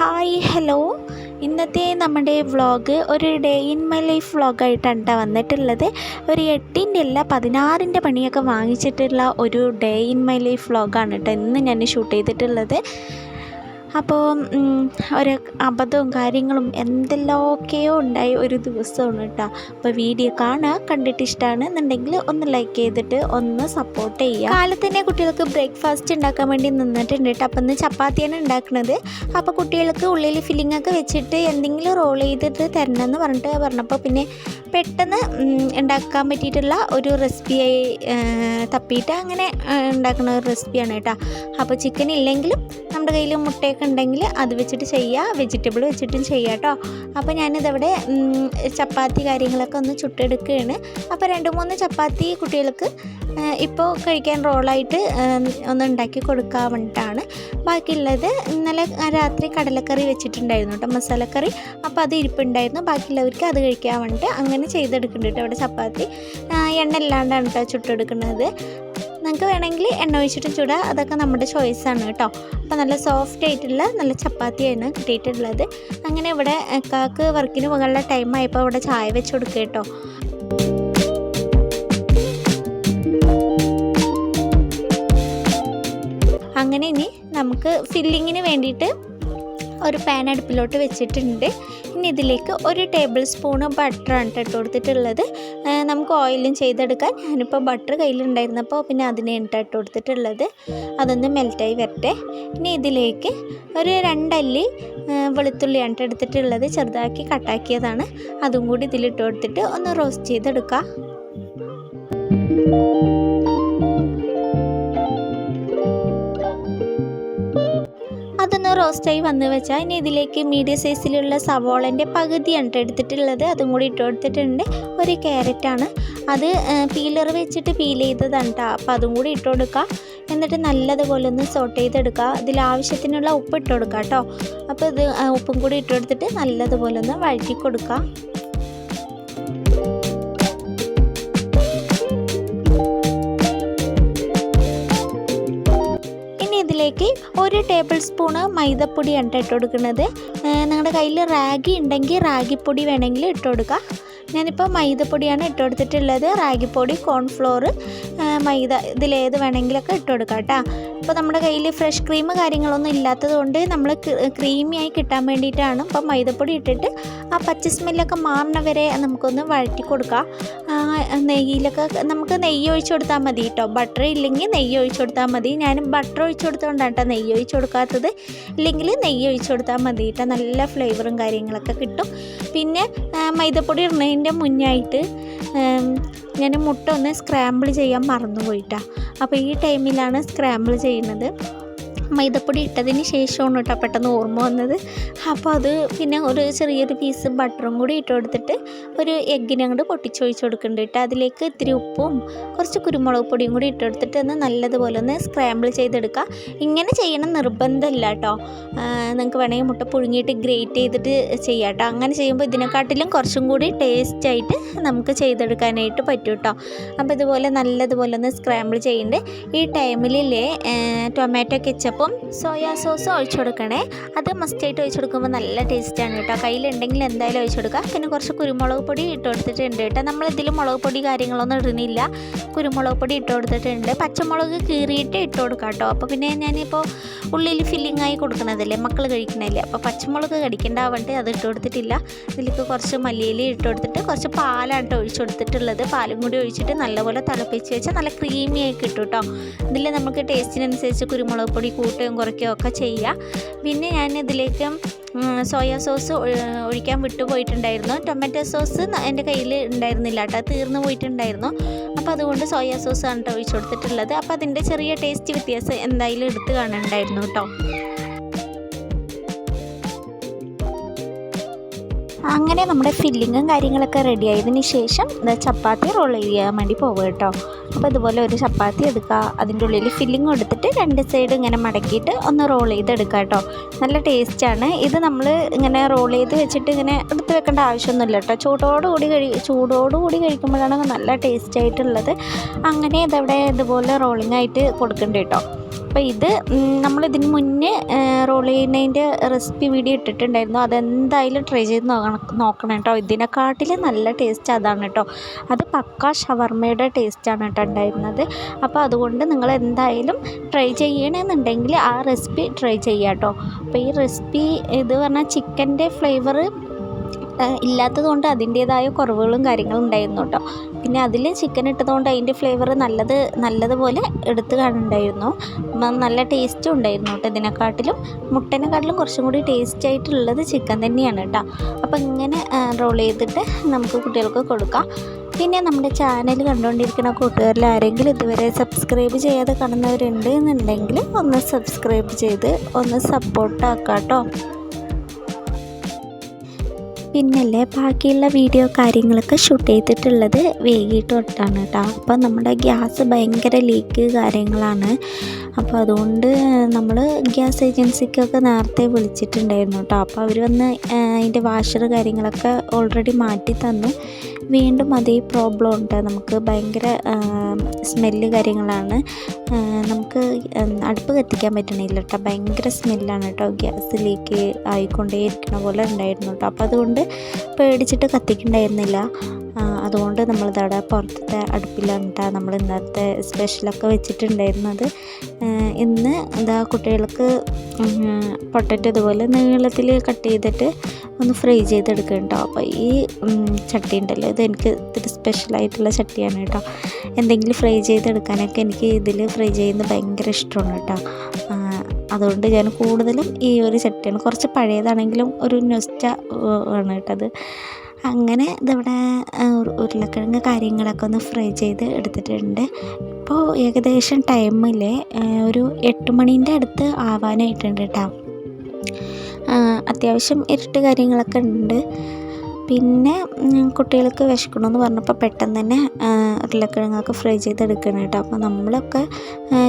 Hi hello. ഇന്നത്തെ നമ്മുടെ vlog ഒരു ഡേ ഇൻ മൈ ലൈഫ് വ്ളോഗായിട്ടാണ് കേട്ടോ വന്നിട്ടുള്ളത്. ഒരു എട്ടിന്റെ അല്ല പതിനാറിന്റെ പണിയൊക്കെ വാങ്ങിച്ചിട്ടുള്ള ഒരു ഡേ ഇൻ മൈ ലൈഫ് വ്ളോഗാണ് കേട്ടോ ഇന്ന് ഞാൻ ഷൂട്ട് ചെയ്തിട്ടുള്ളത്. അപ്പോൾ ഒരു അബദ്ധവും കാര്യങ്ങളും എന്തെല്ലാമൊക്കെയോ ഉണ്ടായി ഒരു ദിവസമാണ് കേട്ടോ. അപ്പോൾ വീഡിയോ കാണുക കണ്ടിട്ട് ഇഷ്ടമാണ് എന്നുണ്ടെങ്കിൽ ഒന്ന് ലൈക്ക് ചെയ്തിട്ട് ഒന്ന് സപ്പോർട്ട് ചെയ്യുക. കാലത്ത് തന്നെ കുട്ടികൾക്ക് ബ്രേക്ക്ഫാസ്റ്റ് ഉണ്ടാക്കാൻ വേണ്ടി നിന്നിട്ടുണ്ട് കേട്ടോ. അപ്പം ഇന്ന് ചപ്പാത്തിയാണ് ഉണ്ടാക്കുന്നത്. അപ്പോൾ കുട്ടികൾക്ക് ഉള്ളിൽ ഫില്ലിംഗ് ഒക്കെ വെച്ചിട്ട് എന്തെങ്കിലും റോൾ ചെയ്തിട്ട് തരണം എന്ന് പറഞ്ഞിട്ട് പറഞ്ഞപ്പോൾ പിന്നെ പെട്ടെന്ന് ഉണ്ടാക്കാൻ പറ്റിയിട്ടുള്ള ഒരു റെസിപ്പിയായി തപ്പിയിട്ട് അങ്ങനെ ഉണ്ടാക്കുന്ന ഒരു റെസിപ്പിയാണ് കേട്ടോ. അപ്പോൾ ചിക്കൻ ഇല്ലെങ്കിലും നമ്മുടെ കയ്യിൽ മുട്ടയൊക്കെ ഉണ്ടെങ്കിൽ അത് വെച്ചിട്ട് ചെയ്യുക വെജിറ്റബിൾ വെച്ചിട്ടും ചെയ്യാം കേട്ടോ. അപ്പോൾ ഞാനിതവിടെ ചപ്പാത്തി കാര്യങ്ങളൊക്കെ ഒന്ന് ചുട്ടെടുക്കുകയാണ്. അപ്പോൾ രണ്ട് മൂന്ന് ചപ്പാത്തി കുട്ടികൾക്ക് ഇപ്പോൾ കഴിക്കാൻ റോളായിട്ട് ഒന്ന് ഉണ്ടാക്കി കൊടുക്കാൻ വേണ്ടിയിട്ടാണ് ബാക്കിയുള്ളത് ഇന്നലെ രാത്രി കടലക്കറി വെച്ചിട്ടുണ്ടായിരുന്നു കേട്ടോ മസാലക്കറി. അപ്പോൾ അത് ഇരിപ്പുണ്ടായിരുന്നു. ബാക്കിയുള്ളവർക്ക് അത് കഴിക്കാൻ വേണ്ടിയിട്ട് അങ്ങനെ ചെയ്തെടുക്കുന്നുണ്ട് ഇവിടെ ചപ്പാത്തി. എണ്ണ ഇല്ലാണ്ടാണ് കേട്ടോ ചുട്ടെടുക്കുന്നത്. നിങ്ങൾക്ക് വേണമെങ്കിൽ എണ്ണ ഒഴിച്ചിട്ട് ചൂടാ അതൊക്കെ നമ്മുടെ ചോയ്സാണ് കേട്ടോ. അപ്പോൾ നല്ല സോഫ്റ്റ് ആയിട്ടുള്ള നല്ല ചപ്പാത്തിയാണ് കിട്ടിയിട്ടുള്ളത്. അങ്ങനെ ഇവിടെ കാക്ക് വർക്കിന് പോകാനുള്ള ടൈം ആയപ്പോൾ ഇവിടെ ചായ വെച്ച് കൊടുക്കുക കേട്ടോ. അങ്ങനെ ഇനി നമുക്ക് ഫില്ലിങ്ങിന് വേണ്ടിയിട്ട് ഒരു പാൻ അടുപ്പിലോട്ട് വെച്ചിട്ടുണ്ട്. ഇനി ഇതിലേക്ക് ഒരു ടേബിൾ സ്പൂൺ ബട്ടറാണ് ഇട്ട് കൊടുത്തിട്ടുള്ളത് നമുക്ക് ഓയിലും ചെയ്തെടുക്കാൻ ഞാനിപ്പോൾ ബട്ടർ കയ്യിലുണ്ടായിരുന്നപ്പോൾ പിന്നെ അതിനെ ഇട്ട് കൊടുത്തിട്ടുള്ളത് അതൊന്ന് മെൽറ്റായി വരട്ടെ. ഇനി ഇതിലേക്ക് ഒരു രണ്ടല്ലി വെളുത്തുള്ളിയാണ് ട്ടോ എടുത്തിട്ടുള്ളത്. ചെറുതാക്കി കട്ടാക്കിയതാണ് അതും കൂടി ഇതിലിട്ട് കൊടുത്തിട്ട് ഒന്ന് റോസ്റ്റ് ചെയ്തെടുക്കുക റോസ്റ്റായി വന്നു വെച്ചാൽ ഇനി ഇതിലേക്ക് മീഡിയം സൈസിലുള്ള സവോളന്റെ പകുതിയാണ് ട്ടോ എടുത്തിട്ടുള്ളത്. അതും കൂടി ഇട്ട് കൊടുത്തിട്ടുണ്ട്. ഒരു ക്യാരറ്റാണ് അത് പീലർ വെച്ചിട്ട് പീൽ ചെയ്തതാണ് കേട്ടോ അപ്പോൾ അതും കൂടി ഇട്ട് കൊടുക്കുക എന്നിട്ട് നല്ലതുപോലെ ഒന്ന് സോട്ട് ചെയ്തെടുക്കുക ഇതിൽ ആവശ്യത്തിനുള്ള ഉപ്പ് ഇട്ട് കൊടുക്കുക കേട്ടോ അപ്പോൾ ഇത് ഉപ്പും കൂടി ഇട്ട് കൊടുത്തിട്ട് നല്ലതുപോലെ ഒന്ന് വഴറ്റി കൊടുക്കുക ഒരു ടേബിൾ സ്പൂണ് മൈദപ്പൊടിയാണ് ട്ടോ ഇട്ട് കൊടുക്കുന്നത് നിങ്ങളുടെ കയ്യിൽ റാഗി ഉണ്ടെങ്കിൽ റാഗിപ്പൊടി വേണമെങ്കിൽ ഇട്ട് കൊടുക്കുക. ഞാനിപ്പോൾ മൈദപ്പൊടിയാണ് ഇട്ട് കൊടുത്തിട്ടുള്ളത് റാഗിപ്പൊടി കോൺഫ്ലോർ മൈദ ഇതിലേത് വേണമെങ്കിലൊക്കെ ഇട്ട് കൊടുക്കാം കേട്ടോ ഇപ്പോൾ നമ്മുടെ കയ്യിൽ ഫ്രഷ് ക്രീം കാര്യങ്ങളൊന്നും ഇല്ലാത്തത് കൊണ്ട് നമ്മൾ ക്രീമിയായി കിട്ടാൻ വേണ്ടിയിട്ടാണ് ഇപ്പോൾ മൈദപ്പൊടി ഇട്ടിട്ട് ആ പച്ച സ്മെല്ലൊക്കെ മാറണ വരെ നമുക്കൊന്ന് വഴറ്റി കൊടുക്കാം നെയ്യിലൊക്കെ നമുക്ക് നെയ്യ് ഒഴിച്ച് കൊടുത്താൽ മതി കേട്ടോ ബട്ടർ ഇല്ലെങ്കിൽ നെയ്യ് ഒഴിച്ച് കൊടുത്താൽ മതി. ഞാൻ ബട്ടർ ഒഴിച്ച് കൊടുത്തോണ്ടാണ് കേട്ടോ നെയ്യ് ഒഴിച്ച് കൊടുക്കാത്തത്. ഇല്ലെങ്കിൽ നെയ്യ് ഒഴിച്ച് കൊടുത്താൽ മതി കേട്ടോ നല്ല ഫ്ലേവറും കാര്യങ്ങളൊക്കെ കിട്ടും. പിന്നെ മൈദപ്പൊടി ഇടുന്നതിന്റെ മുന്നായിട്ട് ഞാൻ മുട്ട ഒന്ന് സ്ക്രാമ്പിൾ ചെയ്യാൻ മറന്നുപോയിട്ടാ. അപ്പോൾ ഈ ടൈമിലാണ് സ്ക്രാമ്പിൾ ചെയ്യുന്നത്. മൈദപ്പൊടി ഇട്ടതിന് ശേഷമാണ് കേട്ടോ പെട്ടെന്ന് ഓർമ്മ വന്നത്. അപ്പോൾ അത് പിന്നെ ഒരു ചെറിയൊരു പീസ് ബട്ടറും കൂടി ഇട്ട് കൊടുത്തിട്ട് ഒരു എഗ്ഗിനെ അങ്ങോട്ട് പൊട്ടിച്ചൊഴിച്ച് കൊടുക്കുന്നുണ്ട് അതിലേക്ക് ഇത്തിരി ഉപ്പും കുറച്ച് കുരുമുളക് പൊടിയും കൂടി ഇട്ട് കൊടുത്തിട്ട് ഒന്ന് നല്ലതുപോലെ ഒന്ന് സ്ക്രാമ്പിൾ ചെയ്തെടുക്കുക. ഇങ്ങനെ ചെയ്യണം നിർബന്ധമില്ല കേട്ടോ. നിങ്ങൾക്ക് വേണമെങ്കിൽ മുട്ട പുഴുങ്ങിയിട്ട് ഗ്രേറ്റ് ചെയ്തിട്ട് ചെയ്യാം കേട്ടോ. അങ്ങനെ ചെയ്യുമ്പോൾ ഇതിനെക്കാട്ടിലും കുറച്ചും കൂടി ടേസ്റ്റ് ആയിട്ട് നമുക്ക് ചെയ്തെടുക്കാനായിട്ട് പറ്റും കേട്ടോ. അപ്പോൾ ഇതുപോലെ നല്ലതുപോലെ ഒന്ന് സ്ക്രാമ്പിൾ ചെയ്യേണ്ടത് ഈ ടൈമിലേ ടൊമാറ്റോ കെച്ചപ്പും സോയാ സോസ് ഒഴിച്ചു കൊടുക്കണേ. അത് മസ്റ്റായിട്ട് ഒഴിച്ചു കൊടുക്കുമ്പോൾ നല്ല ടേസ്റ്റാണ് കേട്ടോ. കയ്യിലുണ്ടെങ്കിൽ എന്തായാലും ഒഴിച്ചു കൊടുക്കുക. പിന്നെ കുറച്ച് കുരുമുളക് പൊടി ഇട്ട് കൊടുത്തിട്ടുണ്ട് കേട്ടോ. നമ്മളിതിൽ മുളക് പൊടി കാര്യങ്ങളൊന്നും ഇടുന്നില്ല. കുരുമുളക് പൊടി ഇട്ട് കൊടുത്തിട്ടുണ്ട്. പച്ചമുളക് കീറിയിട്ട് ഇട്ട് കൊടുക്കാം കേട്ടോ. അപ്പോൾ പിന്നെ ഞാനിപ്പോൾ ഉള്ളിൽ ഫില്ലിംഗ് ആയി കൊടുക്കണതല്ലേ? മക്കൾ കഴിക്കണല്ലേ അപ്പോൾ പച്ചമുളക് കടിക്കേണ്ട ആവട്ടെ അത് ഇട്ട് കൊടുത്തിട്ടില്ല. ഇതിലേക്ക് കുറച്ച് മല്ലിയില ഇട്ട് കൊടുത്തിട്ട് കുറച്ച് പാലാണ് ഒഴിച്ച് കൊടുത്തിട്ടുള്ളത്. പാലും കൂടി ഒഴിച്ചിട്ട് നല്ലപോലെ തിളപ്പിച്ച് വെച്ചാൽ നല്ല ക്രീമി ആയി കിട്ടും കേട്ടോ. ഇതിൽ നമുക്ക് ടേസ്റ്റിനനുസരിച്ച് കുരുമുളക് പൊടി കൂട്ടുകയും കുറയ്ക്കുകയും ഒക്കെ ചെയ്യുക. പിന്നെ ഞാൻ ഇതിലേക്ക് സോയാ സോസ് ഒഴിക്കാൻ വിട്ടുപോയിട്ടുണ്ടായിരുന്നു. ടൊമാറ്റോ സോസ് എന്റെ കയ്യിൽ ഉണ്ടായിരുന്നില്ല കേട്ടോ. തീർന്നു പോയിട്ടുണ്ടായിരുന്നു. അപ്പോൾ അതുകൊണ്ട് സോയാ സോസ് ആണ് കേട്ടോ ഒഴിച്ചു കൊടുത്തിട്ടുള്ളത്. അപ്പോൾ അതിന്റെ ചെറിയ ടേസ്റ്റ് വ്യത്യാസം എന്തായാലും എടുത്ത് കാണുന്നുണ്ടായിരുന്നു കേട്ടോ. അങ്ങനെ നമ്മുടെ ഫില്ലിങ്ങും കാര്യങ്ങളൊക്കെ റെഡി ആയതിന് ശേഷം ചപ്പാത്തി റോൾ ചെയ്യാൻ വേണ്ടി പോകുക കേട്ടോ. അപ്പോൾ ഇതുപോലെ ഒരു ചപ്പാത്തി എടുക്കുക. അതിന്റെ ഉള്ളിൽ ഫില്ലിങ് എടുത്തിട്ട് രണ്ട് സൈഡ് ഇങ്ങനെ മടക്കിയിട്ട് ഒന്ന് റോൾ ചെയ്തെടുക്കുക കേട്ടോ. നല്ല ടേസ്റ്റാണ് ഇത് നമ്മൾ ഇങ്ങനെ റോൾ ചെയ്ത് വെച്ചിട്ട് ഇങ്ങനെ എടുത്ത് വെക്കേണ്ട ആവശ്യമൊന്നുമില്ല കേട്ടോ. ചൂടോടുകൂടി കഴി ചൂടോടുകൂടി കഴിക്കുമ്പോഴാണ് നല്ല ടേസ്റ്റ് ആയിട്ടുള്ളത്. അങ്ങനെ ഇതവിടെ ഇതുപോലെ റോളിംഗ് ആയിട്ട് കൊടുക്കേണ്ടി കേട്ടോ. അപ്പോൾ ഇത് നമ്മളിതിന് മുന്നേ റോൾ ചെയ്യുന്നതിന്റെ റെസിപ്പി വീഡിയോ ഇട്ടിട്ടുണ്ടായിരുന്നു. അതെന്തായാലും ട്രൈ ചെയ്ത് നോക്കണം കേട്ടോ. ഇതിനെക്കാട്ടിലും നല്ല ടേസ്റ്റ് അതാണ് കേട്ടോ. അത് പക്ക ഷവർമ്മയുടെ ടേസ്റ്റാണ് കേട്ടോ ഉണ്ടായിരുന്നത്. അപ്പോൾ അതുകൊണ്ട് നിങ്ങൾ എന്തായാലും ട്രൈ ചെയ്യണമെന്നുണ്ടെങ്കിൽ ആ റെസിപ്പി ട്രൈ ചെയ്യാം കേട്ടോ. അപ്പോൾ ഈ റെസിപ്പി ഇത് പറഞ്ഞാൽ ചിക്കന്റെ ഫ്ലേവർ ഇല്ലാത്തത് കൊണ്ട് അതിന്റേതായ കുറവുകളും കാര്യങ്ങളും ഉണ്ടായിരുന്നു കേട്ടോ. പിന്നെ അതിൽ ചിക്കൻ ഇട്ടതുകൊണ്ട് അതിന്റെ ഫ്ലേവർ നല്ലത് നല്ലതുപോലെ എടുത്തു കാണുന്നുണ്ടായിരുന്നു നല്ല ടേസ്റ്റും ഉണ്ടായിരുന്നു കേട്ടോ ഇതിനെക്കാട്ടിലും. മുട്ടനെക്കാട്ടിലും കുറച്ചും കൂടി ടേസ്റ്റ് ആയിട്ടുള്ളത് ചിക്കൻ തന്നെയാണ് കേട്ടോ. അപ്പോൾ ഇങ്ങനെ റോൾ ചെയ്തിട്ട് നമുക്ക് കുട്ടികൾക്ക് കൊടുക്കാം. പിന്നെ നമ്മുടെ ചാനൽ കണ്ടുകൊണ്ടിരിക്കുന്ന കൂട്ടുകാരിൽ ആരെങ്കിലും ഇതുവരെ സബ്സ്ക്രൈബ് ചെയ്യാതെ കാണുന്നവരുണ്ട് എന്നുണ്ടെങ്കിൽ ഒന്ന് സബ്സ്ക്രൈബ് ചെയ്ത് ഒന്ന് സപ്പോർട്ടാക്കാം കേട്ടോ. പിന്നല്ലേ ബാക്കിയുള്ള വീഡിയോ കാര്യങ്ങളൊക്കെ ഷൂട്ട് ചെയ്തിട്ടുള്ളത് വൈകിട്ട് തൊട്ടാണ് കേട്ടോ. അപ്പോൾ നമ്മുടെ ഗ്യാസ് ഭയങ്കര ലീക്ക് കാര്യങ്ങളാണ്. അപ്പോൾ അതുകൊണ്ട് നമ്മൾ ഗ്യാസ് ഏജൻസിക്കൊക്കെ നേരത്തെ വിളിച്ചിട്ടുണ്ടായിരുന്നു കേട്ടോ. അപ്പോൾ അവർ വന്ന് അതിന്റെ വാഷർ കാര്യങ്ങളൊക്കെ ഓൾറെഡി മാറ്റി തന്നു. വീണ്ടും അതേ പ്രോബ്ലം ഉണ്ട്. നമുക്ക് ഭയങ്കര സ്മെല്ല് കാര്യങ്ങളാണ്. നമുക്ക് അടുപ്പ് കത്തിക്കാൻ പറ്റണില്ല കേട്ടോ. ഭയങ്കര സ്മെല്ലാണ് കേട്ടോ. ഗ്യാസ് ലീക്ക് ആയിക്കൊണ്ടേ ഇരിക്കണ പോലെ ഉണ്ടായിരുന്നു കേട്ടോ. അപ്പോൾ അതുകൊണ്ട് പേടിച്ചിട്ട് കത്തിക്കണ്ടായിരുന്നില്ല. അതുകൊണ്ട് നമ്മളിതവിടെ പുറത്തത്തെ അടുപ്പിലാണ് നമ്മൾ ഇന്നത്തെ സ്പെഷ്യലൊക്കെ വെച്ചിട്ടുണ്ടായിരുന്നത്. ഇന്ന് എന്താ കുട്ടികൾക്ക് പൊട്ടറ്റോ ഇതുപോലെ നീളത്തിൽ കട്ട് ചെയ്തിട്ട് ഒന്ന് ഫ്രൈ ചെയ്തെടുക്കുക കേട്ടോ അപ്പോൾ ഈ ചട്ടി ഉണ്ടല്ലോ ഇത് എനിക്ക് ഇത്തിരി സ്പെഷ്യലായിട്ടുള്ള ചട്ടിയാണ് കേട്ടോ. എന്തെങ്കിലും ഫ്രൈ ചെയ്തെടുക്കാനൊക്കെ എനിക്ക് ഇതിൽ ഫ്രൈ ചെയ്യുന്നത് ഭയങ്കര ഇഷ്ടമാണ് കേട്ടോ. അതുകൊണ്ട് ഞാൻ കൂടുതലും ഈ ഒരു ചട്ടിയാണ്. കുറച്ച് പഴയതാണെങ്കിലും ഒരു നൊസ്റ്റ ആണ് കേട്ടത്. അങ്ങനെ ഇതിവിടെ ഉരുളക്കിഴങ്ങ് കാര്യങ്ങളൊക്കെ ഒന്ന് ഫ്രൈ ചെയ്ത് എടുത്തിട്ടുണ്ട്. ഇപ്പോൾ ഏകദേശം ടൈമിൽ ഒരു എട്ട് മണീന്റെ അടുത്ത് ആവാനായിട്ടുണ്ട് കേട്ടോ അത്യാവശ്യം ഇരുട്ട് കാര്യങ്ങളൊക്കെ ഉണ്ട്. പിന്നെ കുട്ടികൾക്ക് വിശക്കണമെന്ന് പറഞ്ഞപ്പോൾ പെട്ടെന്ന് തന്നെ ഉരുളക്കിഴങ്ങൊക്കെ ഫ്രൈ ചെയ്തെടുക്കണം കേട്ടോ അപ്പോൾ നമ്മളൊക്കെ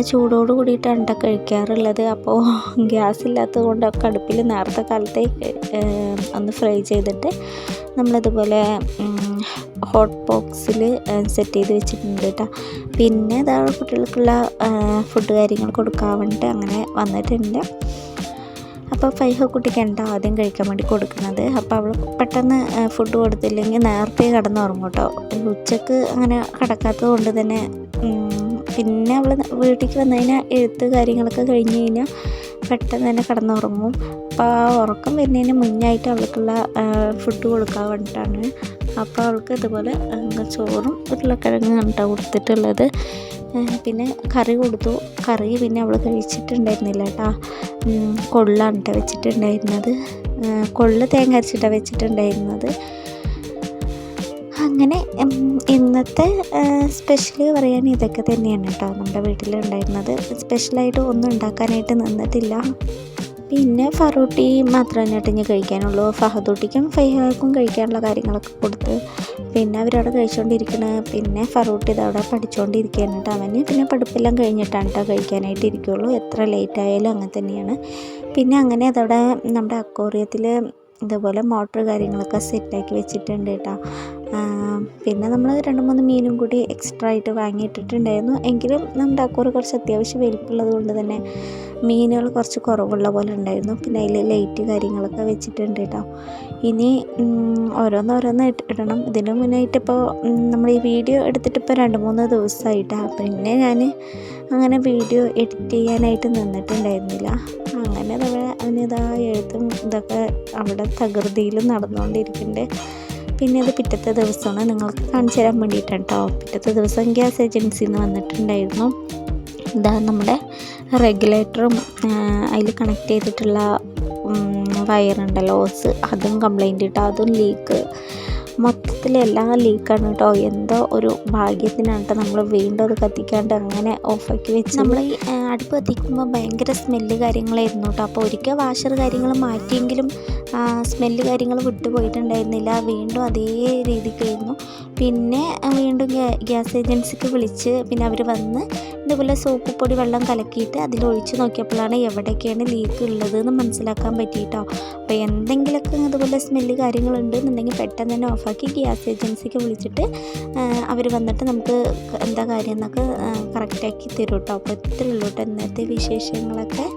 ചൂടോട് കൂടിയിട്ടാണ് കേട്ടോ കഴിക്കാറുള്ളത്. അപ്പോൾ ഗ്യാസ് ഇല്ലാത്തത് കൊണ്ടൊക്കെ അടുപ്പിൽ നേരത്തെ കാലത്തെ ഒന്ന് ഫ്രൈ ചെയ്തിട്ട് നമ്മളിതുപോലെ ഹോട്ട് ബോക്സിൽ സെറ്റ് ചെയ്ത് വെച്ചിട്ടുണ്ട് കേട്ടോ പിന്നെ അതാ കുട്ടികൾക്കുള്ള ഫുഡ് കാര്യങ്ങൾ കൊടുക്കാൻ വേണ്ടിയിട്ട് അങ്ങനെ വന്നിട്ടുണ്ട്. അപ്പോൾ ഫൈഹ കുട്ടിക്ക് ആദ്യം കഴിക്കാൻ വേണ്ടി കൊടുക്കുന്നത്? അപ്പോൾ അവൾ പെട്ടെന്ന് ഫുഡ് കൊടുത്തില്ലെങ്കിൽ നേരത്തെ കിടന്നുറങ്ങും കേട്ടോ. ഉച്ചയ്ക്ക് അങ്ങനെ കിടക്കാത്തത് കൊണ്ട് തന്നെ പിന്നെ അവൾ വീട്ടിലേക്ക് വന്നു കഴിഞ്ഞാൽ എഴുത്ത് കാര്യങ്ങളൊക്കെ കഴിഞ്ഞ് കഴിഞ്ഞാൽ പെട്ടെന്ന് തന്നെ കിടന്നുറങ്ങും. അപ്പോൾ ആ ഉറക്കം വരുന്നതിന് മുന്നായിട്ട് അവൾക്കുള്ള ഫുഡ് കൊടുക്കാൻ വേണ്ടിയിട്ടാണ് അപ്പോൾ അവൾക്ക് ഇതുപോലെ ചോറും ഉരുളക്കിഴങ്ങ് കണ്ടാണ് കൊടുത്തിട്ടുള്ളത്. പിന്നെ കറി കൊടുത്തു. കറി പിന്നെ അവൾ കഴിച്ചിട്ടുണ്ടായിരുന്നില്ല കേട്ടോ. കൊള്ളാണ് വെച്ചിട്ടുണ്ടായിരുന്നത്. കൊള്ള് തേങ്ങ അരച്ചിട്ടാണ് വെച്ചിട്ടുണ്ടായിരുന്നത്. അങ്ങനെ ഇന്നത്തെ സ്പെഷ്യൽ പറയാൻ ഇതൊക്കെ തന്നെയാണ് കേട്ടോ നമ്മുടെ വീട്ടിലുണ്ടായിരുന്നത്. സ്പെഷ്യലായിട്ട് ഒന്നും ഉണ്ടാക്കാനായിട്ട് നിന്നിട്ടില്ല. പിന്നെ ഫറൂട്ടി മാത്രമേ ഇനി കഴിക്കാനുള്ളൂ. ഫഹദൂട്ടിക്കും ഫൈഹാക്കും കഴിക്കാനുള്ള കാര്യങ്ങളൊക്കെ കൊടുത്ത് പിന്നെ അവരവിടെ കഴിച്ചുകൊണ്ടിരിക്കണ പിന്നെ ഫറൂട്ടി ഇതവിടെ പഠിച്ചുകൊണ്ടിരിക്കുകയാണ് കേട്ടോ. അവന് പിന്നെ പഠിപ്പെല്ലാം കഴിഞ്ഞിട്ടാണ് കേട്ടോ കഴിക്കാനായിട്ട് ഇരിക്കുകയുള്ളൂ എത്ര ലേറ്റ് ആയാലും അങ്ങനെ തന്നെയാണ്. പിന്നെ അങ്ങനെ അതവിടെ നമ്മുടെ അക്കോറിയത്തിൽ ഇതുപോലെ മോട്ടർ കാര്യങ്ങളൊക്കെ സെറ്റാക്കി വെച്ചിട്ടുണ്ട് കേട്ടോ. പിന്നെ നമ്മൾ രണ്ട് മൂന്ന് മീനും കൂടി എക്സ്ട്രാ ആയിട്ട് വാങ്ങിയിട്ടിട്ടുണ്ടായിരുന്നു. എങ്കിലും നമ്മുടെ അക്കൂറ് കുറച്ച് അത്യാവശ്യം വലിപ്പമുള്ളത് കൊണ്ട് തന്നെ മീനുകൾ കുറച്ച് കുറവുള്ള പോലെ ഉണ്ടായിരുന്നു. പിന്നെ അതിൽ ലൈറ്റ് കാര്യങ്ങളൊക്കെ വെച്ചിട്ടുണ്ട് കേട്ടോ ഇനി ഓരോന്നോരോന്ന് ഇടണം. ഇതിന് മുന്നായിട്ട് നമ്മൾ ഈ വീഡിയോ എടുത്തിട്ട് ഇപ്പോൾ രണ്ട് മൂന്ന് ദിവസമായിട്ടാണ് പിന്നെ ഞാൻ അങ്ങനെ വീഡിയോ എഡിറ്റ് ചെയ്യാനായിട്ട് നിന്നിട്ടുണ്ടായിരുന്നില്ല. അങ്ങനെ അവനിതാ എഴുത്തും ഇതൊക്കെ അവിടെ തകൃതിയിൽ നടന്നുകൊണ്ടിരിക്കുന്നുണ്ട് പിന്നെ അത് പിറ്റത്തെ ദിവസമാണ്. നിങ്ങൾക്ക് കാണിച്ചു തരാൻ വേണ്ടിയിട്ടാണ് കേട്ടോ പിറ്റത്തെ ദിവസം ഗ്യാസ് ഏജൻസിയിൽ നിന്ന് വന്നിട്ടുണ്ടായിരുന്നു. ഇതാ നമ്മുടെ റെഗുലേറ്ററും അതിൽ കണക്ട് ചെയ്തിട്ടുള്ള വയറുണ്ടല്ലോ ഓസ്. അതും കംപ്ലൈന്റ് ഇട്ടോ. അതും ലീക്ക് മൊത്തത്തിൽ എല്ലാം ലീക്കാണ് കേട്ടോ എന്തോ ഒരു ഭാഗ്യത്തിനാണ് കേട്ടോ നമ്മൾ വീണ്ടും അത് കത്തിക്കാണ്ട് അങ്ങനെ ഓഫാക്കി വെച്ച്. നമ്മൾ ഈ അടുപ്പ് കത്തിക്കുമ്പോൾ ഭയങ്കര സ്മെല്ല് കാര്യങ്ങളായിരുന്നു കേട്ടോ അപ്പോൾ ഒരിക്കൽ വാഷർ കാര്യങ്ങൾ മാറ്റിയെങ്കിലും സ്മെല്ല് കാര്യങ്ങൾ വിട്ടുപോയിട്ടുണ്ടായിരുന്നില്ല വീണ്ടും അതേ രീതിക്കായിരുന്നു. പിന്നെ വീണ്ടും ഗ്യാസ് ഏജൻസിക്ക് വിളിച്ച് പിന്നെ അവർ വന്ന് ഇതുപോലെ സോപ്പ് പൊടി വെള്ളം കലക്കിയിട്ട് അതിൽ ഒഴിച്ച് നോക്കിയപ്പോഴാണ് എവിടെയൊക്കെയാണ് ലീക്ക് ഉള്ളത് എന്ന് മനസ്സിലാക്കാൻ പറ്റിയിട്ടോ. അപ്പോൾ എന്തെങ്കിലുമൊക്കെ അതുപോലെ സ്മെല്ല് കാര്യങ്ങളുണ്ട് എന്നുണ്ടെങ്കിൽ പെട്ടെന്ന് തന്നെ ഓഫാക്കി ഗ്യാസ് ഏജൻസിക്ക് വിളിച്ചിട്ട് അവർ വന്നിട്ട് നമുക്ക് എന്താ കാര്യം എന്നൊക്കെ കറക്റ്റാക്കി തരും കേട്ടോ അപ്പോൾ ഇത്രയുള്ളൂ കേട്ടോ ഇന്നത്തെ വിശേഷങ്ങളൊക്കെ.